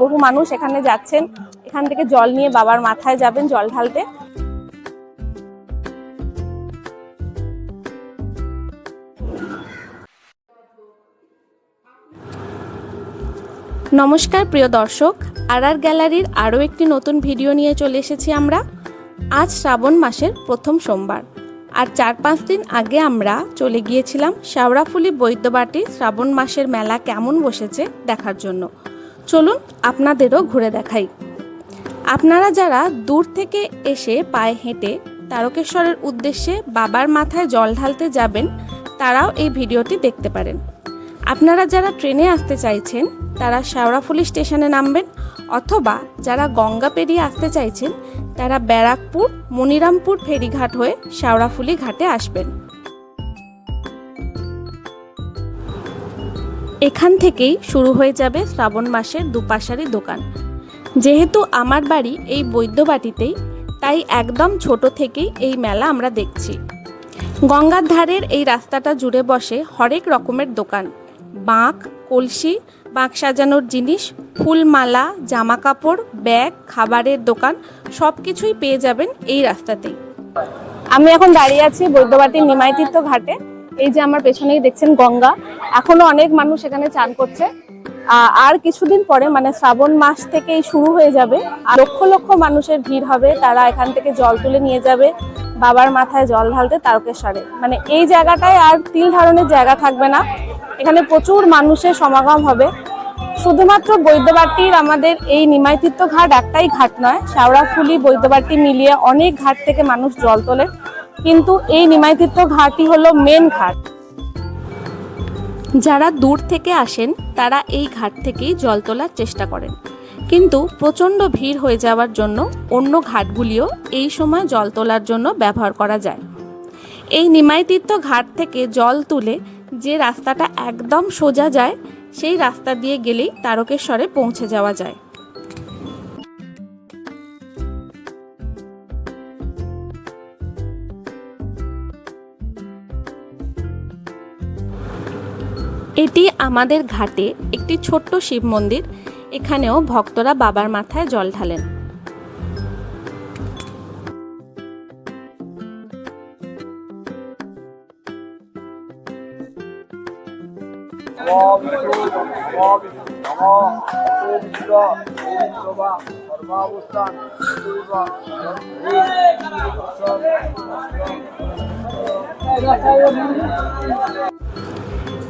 বহু মানুষ এখানে যাচ্ছেন। এখান থেকে জল নিয়ে বাবার মাথায় যাবেন জল ঢালতে। নমস্কার প্রিয় দর্শক আর গ্যালারির আরও একটি নতুন ভিডিও নিয়ে চলে এসেছি আমরা। আজ শ্রাবণ মাসের প্রথম সোমবার। আর চার পাঁচ দিন আগে আমরা চলে গিয়েছিলাম শেওড়াফুলি বৈদ্যবাটি শ্রাবণ মাসের মেলা কেমন বসেছে দেখার জন্য। চলুন আপনাদেরও ঘুরে দেখাই। আপনারা যারা দূর থেকে এসে পায়ে হেঁটে তারকেশ্বরের উদ্দেশ্যে বাবার মাথায় জল ঢালতে যাবেন, তারাও এই ভিডিওটি দেখতে পারেন। আপনারা যারা ট্রেনে আসতে চাইছেন, তারা শেওড়াফুলি স্টেশনে নামবেন, অথবা যারা গঙ্গা পেরিয়ে আসতে চাইছেন, তারা ব্যারাকপুর, মনিরামপুর ফেরিঘাট হয়ে শেওড়াফুলি ঘাটে আসবেন। এখান থেকেই শুরু হয়ে যাবে শ্রাবণ মাসের দুপাশারি দোকান। যেহেতু আমার বাড়ি এই বৈদ্যবাটিতেই তাই একদম ছোট থেকেই এই মেলা আমরা দেখছি। গঙ্গার ধারের এই রাস্তাটা জুড়ে বসে হরেক রকমের দোকান। বাঁক, কলসি, বাঁক সাজানোর জিনিস, ফুলমালা জামা কাপড় ব্যাগ, খাবারের দোকান সব কিছুই পেয়ে যাবেন এই রাস্তাতেই। আমি এখন দাঁড়িয়ে আছি বৈদ্যবাটির নিমাইতীর্থ ঘাটে। এই যে আমার পেছনেই দেখছেন গঙ্গা। এখনও অনেক মানুষ এখানে চান করছে। আর কিছুদিন পরে মানে শ্রাবণ মাস থেকেই শুরু হয়ে যাবে। আর লক্ষ লক্ষ মানুষের ভিড় হবে, তারা এখান থেকে জল তুলে নিয়ে যাবে, বাবার মাথায় জল ঢালতে তারকেশ্বরে। মানে এই জায়গাটায় আর তিল ধারণের জায়গা থাকবে না। এখানে প্রচুর মানুষের সমাগম হবে। শুধুমাত্র বৈদ্যবাটির আমাদের এই নিমাইতীর্থ ঘাট একটাই ঘাট নয় শেওড়াফুলি বৈদ্যবাটি মিলিয়ে অনেক ঘাট থেকে মানুষ জল তোলে। কিন্তু এই নিমাইতীর্থ ঘাটই হলো মেন ঘাট। যারা দূর থেকে আসেন, তারা এই ঘাট থেকেই জল তোলার চেষ্টা করেন। কিন্তু প্রচণ্ড ভিড় হয়ে যাওয়ার জন্য অন্য ঘাটগুলিও এই সময় জল তোলার জন্য ব্যবহার করা যায়। এই নিমাইতীর্থ ঘাট থেকে জল তুলে যে রাস্তাটা একদম সোজা যায়, সেই রাস্তা দিয়ে গেলেই তারকেশ্বরে পৌঁছে যাওয়া যায়। এটি আমাদের ঘাটে একটি ছোট্ট শিব মন্দির। এখানেও ভক্তরা বাবার মাথায় জল ঢালেন।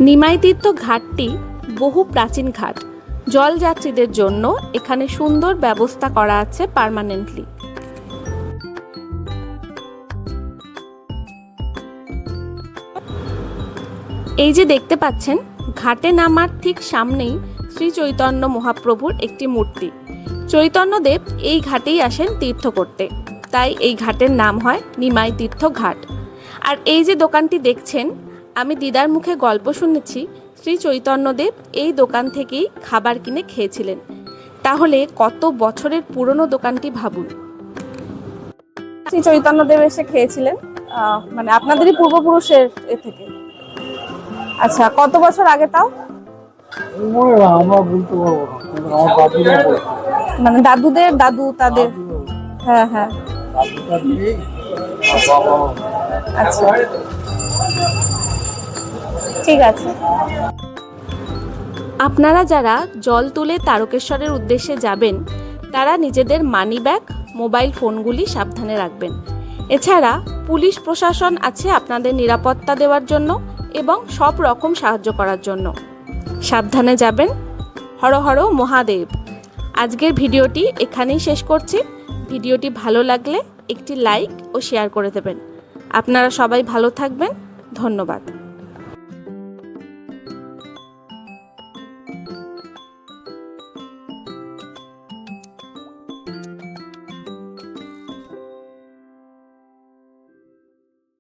নিমাইতীর্থ ঘাটটি বহু প্রাচীন ঘাট। জলযাত্রীদের জন্য এখানে সুন্দর ব্যবস্থা করা আছে পার্মানেন্টলি এই যে দেখতে পাচ্ছেন, ঘাটে নামার ঠিক সামনেই শ্রী চৈতন্য মহাপ্রভুর একটি মূর্তি। চৈতন্যদেব এই ঘাটেই আসেন তীর্থ করতে। তাই এই ঘাটের নাম হয় নিমাই তীর্থ ঘাট। আর এই যে দোকানটি দেখছেন আমি দিদার মুখে গল্প শুনেছি, শ্রী চৈতন্যদেব এই দোকান থেকেই খাবার কিনে খেয়েছিলেন। তাহলে কত বছরের পুরনো দোকানটি ভাবুন। শ্রী চৈতন্যদেব এসে খেয়েছিলেন মানে আপনাদেরই পূর্বপুরুষের এ থেকে। আচ্ছা কত বছর আগে তাও। মানে দাদুদের, দাদু তাদের। হ্যাঁ হ্যাঁ। আচ্ছা। ঠিক আছে। আপনারা যারা জল তুলে তারকেশ্বরের উদ্দেশ্যে যাবেন, তারা নিজেদের মানি ব্যাগ মোবাইল ফোনগুলি সাবধানে রাখবেন। এছাড়া পুলিশ প্রশাসন আছে আপনাদের নিরাপত্তা দেওয়ার জন্য এবং সব রকম সাহায্য করার জন্য। সাবধানে যাবেন। হর হর মহাদেব। আজকের ভিডিওটি এখানেই শেষ করছি। ভিডিওটি ভালো লাগলে একটি লাইক ও শেয়ার করে দেবেন। আপনারা সবাই ভালো থাকবেন। ধন্যবাদ।